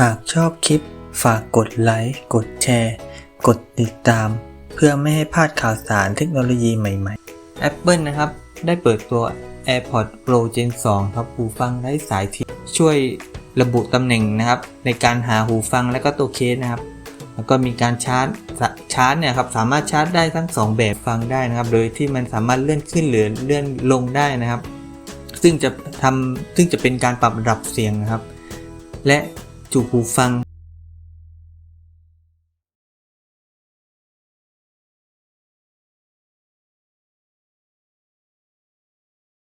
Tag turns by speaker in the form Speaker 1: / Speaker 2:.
Speaker 1: หากชอบคลิป ฝากกดไลค์ กดแชร์ กดติดตาม เพื่อไม่ให้พลาดข่าวสารเทคโนโลยีใหม่ๆ Apple นะครับ ได้เปิดตัว AirPods Pro Gen 2 ครับหูฟังไร้สายที่ช่วยระบุตำแหน่งนะครับ ในการหาหูฟังและก็ตัวเคสนะครับ แล้วก็มีการชาร์จชาร์จเนี่ยครับสามารถชาร์จได้ทั้ง 2 แบบฟังได้นะครับ โดยที่มันสามารถเลื่อนขึ้นหรือเลื่อนลงได้นะครับ ซึ่งจะทำซึ่งจะเป็นการปรับระดับเสียงนะครับ และ จุหูฟัง